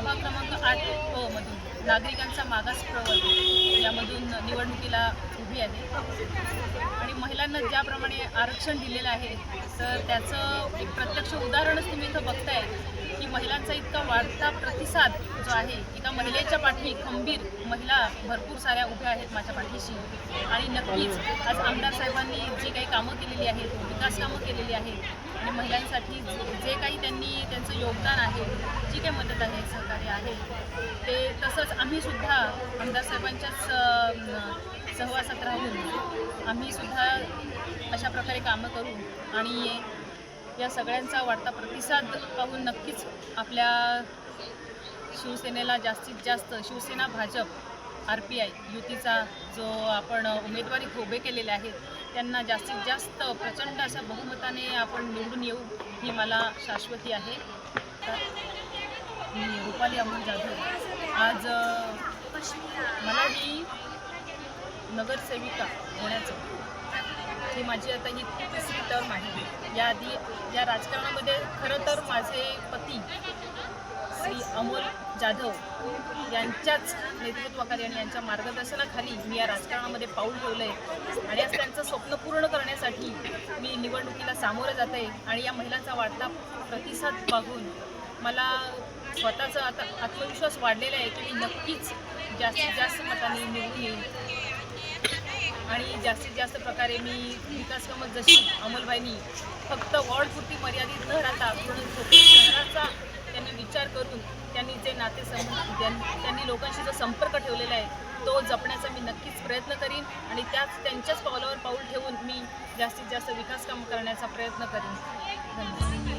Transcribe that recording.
प्रभाग क्रमांक आठ अ मधून. नागरिकांचा मागास प्रवर्ग. यामधून निवडणुकीला उभी आहे. आणि महिलांना ज्याप्रमाणे आरक्षण दिलेलं आहे तर त्याचं एक प्रत्यक्ष उदाहरणच तुम्ही इथं बघताय की महिलांचा इतका वाढता प्रतिसाद जो आहे. एका महिलेच्या पाठी खंबीर महिला भरपूर साऱ्या उभ्या आहेत माझ्या पाठीशी. आणि नक्कीच आज आमदार साहेबांनी जी काही कामं केलेली आहेत विकास कामं केलेली आहेत आणि महिलांसाठी जे काही त्यांनी त्यांचं योगदान आहे जी काही मदत आहे सहकार्य आहे ते तसंच आम्हीसुद्धा आमदार साहेबांच्याच सहवासात राहून आम्हीसुद्धा अशा प्रकारे कामं करू आणि या सगळ्यांचा वाढता प्रतिसाद पाहून नक्कीच आपल्या शिवसेनेला जास्तीत जास्त Shiv Sena Bhajap R P I युतीचा जो आपण उमेदवारी उभे केलेले आहेत त्यांना जास्तीत जास्त प्रचंड अशा बहुमताने आपण निवडून येऊ ही मला शाश्वती आहे. मी रुपाली अमोल जाधव. आज मला ही नगरसेविका होण्याचं ही माझी आता ही तिसरी टर्म आहे. याआधी या राजकारणामध्ये खरं तर माझे पती श्री अमोल जाधव यांच्याच नेतृत्वाखाली आणि यांच्या मार्गदर्शनाखाली मी या राजकारणामध्ये पाऊल ठेवलं आहे आणि आज त्यांचं स्वप्न पूर्ण करण्यासाठी मी निवडणुकीला सामोरं जात आहे आणि या महिलांचा वाढता प्रतिसाद पाहून मला स्वतःचा आता आत्मविश्वास वाढलेला आहे की मी नक्कीच जास्तीत जास्त मतांनी निवडून येईल आणि जास्तीत जास्त प्रकारे मी विकास कामं जशी अंमलबाईनी फक्त वॉर्डपुरती मर्यादित न राहता पूर्ण कोकण शहराचा त्यांनी विचार करून त्यांनी जे नातेसंबंध त्यांनी लोकांशी जो संपर्क ठेवलेला आहे तो जपण्याचा मी नक्कीच प्रयत्न करीन आणि त्याच त्यांच्याच पावलावर पाऊल ठेवून मी जास्तीत जास्त विकास कामं करण्याचा प्रयत्न करीन. धन्यवाद.